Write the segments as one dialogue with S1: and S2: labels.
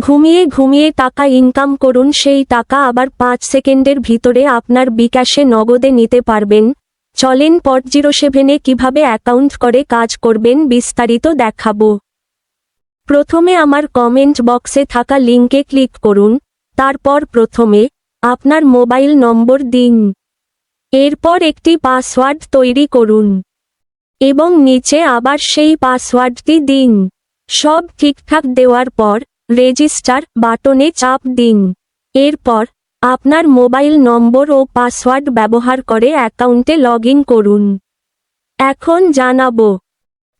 S1: ঘুমিয়ে ঘুমিয়ে টাকা ইনকাম করুন, সেই টাকা আবার পাঁচ সেকেন্ডের ভিতরে আপনার বিকাশে নগদে নিতে পারবেন। চলেন পট জিরো সেভেনে কীভাবে অ্যাকাউন্ট করে কাজ করবেন বিস্তারিত দেখাবো। প্রথমে আমার কমেন্ট বক্সে থাকা লিঙ্কে ক্লিক করুন। তারপর প্রথমে আপনার মোবাইল নম্বর দিন। এরপর একটি পাসওয়ার্ড তৈরি করুন। এবং নিচে আবার সেই পাসওয়ার্ডটি দিন। সব ঠিকঠাক দেওয়ার পর রেজিস্টার বাটনে চাপ দিন। এরপর আপনার মোবাইল নম্বর ও পাসওয়ার্ড ব্যবহার করে অ্যাকাউন্টে লগ করুন। এখন জানাব,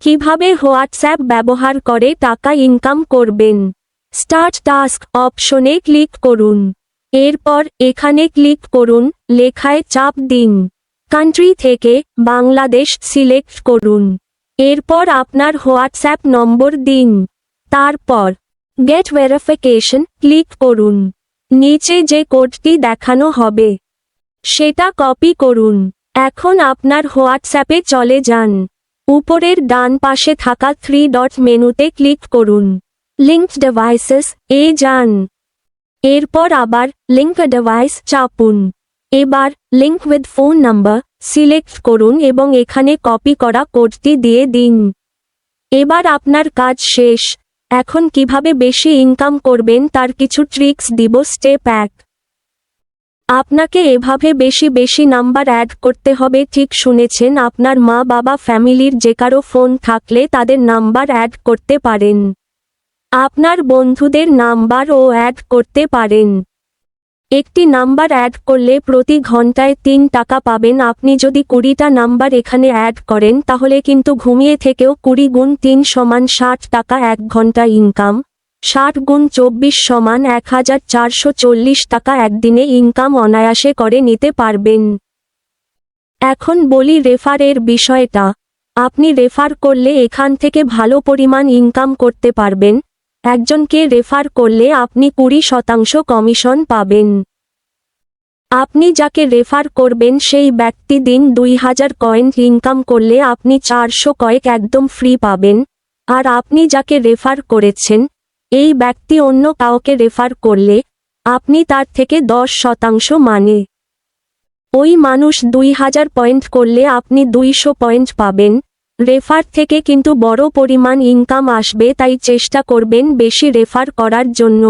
S1: কীভাবে হোয়াটসঅ্যাপ ব্যবহার করে টাকা ইনকাম করবেন। স্টার্ট টাস্ক অপশনে ক্লিক করুন। এরপর এখানে ক্লিক করুন, লেখায় চাপ দিন। কান্ট্রি থেকে বাংলাদেশ সিলেক্ট করুন। এরপর আপনার হোয়াটসঅ্যাপ নম্বর দিন। তারপর গেট ভেরিফিকেশন ক্লিক করুন। নিচে যে কোডটি দেখানো হবে, সেটা কপি করুন। এখন আপনার হোয়াটসঅ্যাপে চলে যান। উপরের ডান পাশে থাকা থ্রি ডট মেনুতে ক্লিক করুন। লিঙ্কড ডিভাইসেস এ যান। এরপর আবার লিঙ্ক ডিভাইস চাপুন। এবার link with phone number select করুন এবং এখানে কপি করা কোডটি দিয়ে দিন। এবার আপনার কাজ শেষ। এখন কীভাবে বেশি ইনকাম করবেন তার কিছু ট্রিক্স দিব স্টেপ এক। আপনাকে এভাবে বেশি বেশি নাম্বার অ্যাড করতে হবে, ঠিক শুনেছেন, আপনার মা, বাবা, ফ্যামিলির যে কারও ফোন থাকলে তাদের নাম্বার অ্যাড করতে পারেন। আপনার বন্ধুদের নাম্বারও অ্যাড করতে পারেন। একটি নাম্বার অ্যাড করলে প্রতি ঘন্টায় তিন টাকা পাবেন। আপনি যদি কুড়িটা নাম্বার এখানে অ্যাড করেন, তাহলে কিন্তু ঘুমিয়ে থেকেও কুড়ি গুণ তিন সমান ষাট টাকা এক ঘণ্টা ইনকাম ষাট গুণ চব্বিশ সমান এক হাজার চারশো চল্লিশ টাকা একদিনে ইনকাম অনায়াসে করে নিতে পারবেন। এখন বলি রেফারের বিষয়টা। আপনি রেফার করলে এখান থেকে ভালো পরিমাণ ইনকাম করতে পারবেন। একজনকে রেফার করলে আপনি কুড়ি শতাংশ কমিশন পাবেন। আপনি যাকে রেফার করবেন সেই ব্যক্তি দিন দুই হাজার কয়েন ইনকাম করলে আপনি চারশো কয়েক একদম ফ্রি পাবেন। আর আপনি যাকে রেফার করেছেন, এই ব্যক্তি অন্য কাউকে রেফার করলে আপনি তার থেকে দশ শতাংশ মানে। ওই মানুষ দুই হাজার পয়েন্ট করলে আপনি দুইশো পয়েন্ট পাবেন। রেফার থেকে কিন্তু বড় পরিমাণ ইনকাম আসবে তাই চেষ্টা করবেন বেশি রেফার করার জন্য।